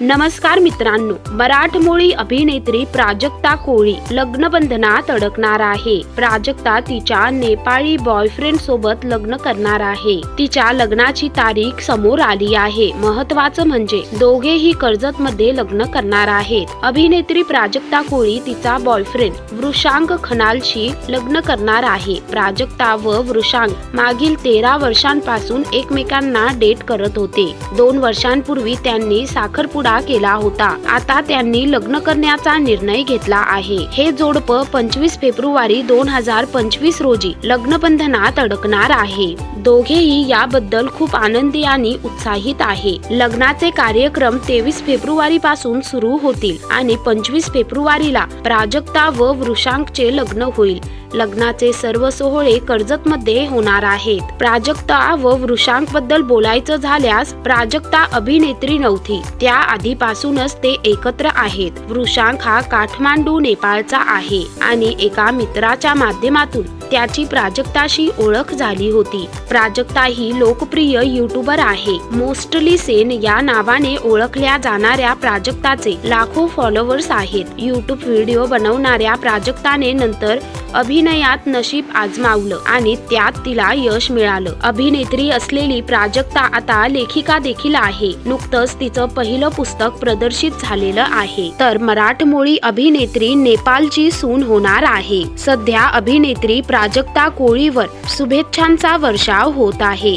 नमस्कार मित्रांनो मराठमोळी अभिनेत्री प्राजक्ता कोळी लग्नबंधनात अडकणार आहे. प्राजक्ता तिच्या नेपाळी बॉयफ्रेंड सोबत लग्न करणार आहे. तिच्या लग्नाची तारीख समोर आली आहे. महत्वाचं म्हणजे दोघेही कर्जत मध्ये लग्न करणार आहेत. अभिनेत्री प्राजक्ता कोळी तिचा बॉयफ्रेंड वृषांक खनालशी लग्न करणार आहे. प्राजक्ता व वृषांक मागील तेरा वर्षांपासून एकमेकांना डेट करत होते. दोन वर्षांपूर्वी त्यांनी साखरपुडा केला होता. आता त्यांनी लग्न करण्याचा निर्णय घेतला आहे. हे जोडपं पंचवीस फेब्रुवारी दोन हजार पंचवीस रोजी लग्नबंधनात अडकणार आहे. दोघेही याबद्दल खूप आनंदी आणि उत्साहित आहे. लग्नाचे कार्यक्रम तेवीस फेब्रुवारी पासून सुरू होतील आणि पंचवीस फेब्रुवारीला प्राजक्ता व वृषांकचे लग्न होईल. लग्नाचे सर्व सोहळे कर्जत मध्ये होणार आहेत. प्राजक्ता व वृषांकबद्दल बोलायचं झाल्यास प्राजक्ता अभिनेत्री नव्हती. त्या आधीपासूनच ते एकत्र आहेत. वृषांक हा काठमांडू नेपाळचा आहे आणि एका मित्राच्या माध्यमातून त्याची प्राजक्ताशी ओळख झाली होती. प्राजक्ता ही लोकप्रिय युट्यूबर आहे. मोस्टली सेन या नावाने ओळखल्या जाणाऱ्या प्राजक्ताचे लाखो फॉलोअर्स आहेत. युट्यूब व्हिडिओ बनवणाऱ्या प्राजक्ताने नंतर अभिनयात नशीब आजमावलं आणि त्यात तिला यश मिळालं. अभिनेत्री असलेली प्राजक्ता आता लेखिका देखील आहे. नुकतंच तिचं पहिलं पुस्तक प्रदर्शित झालेलं आहे. तर मराठमोळी अभिनेत्री नेपाळची सून होणार आहे. सध्या अभिनेत्री प्राजक्ता कोळीवर शुभेच्छांचा वर्षाव होत आहे.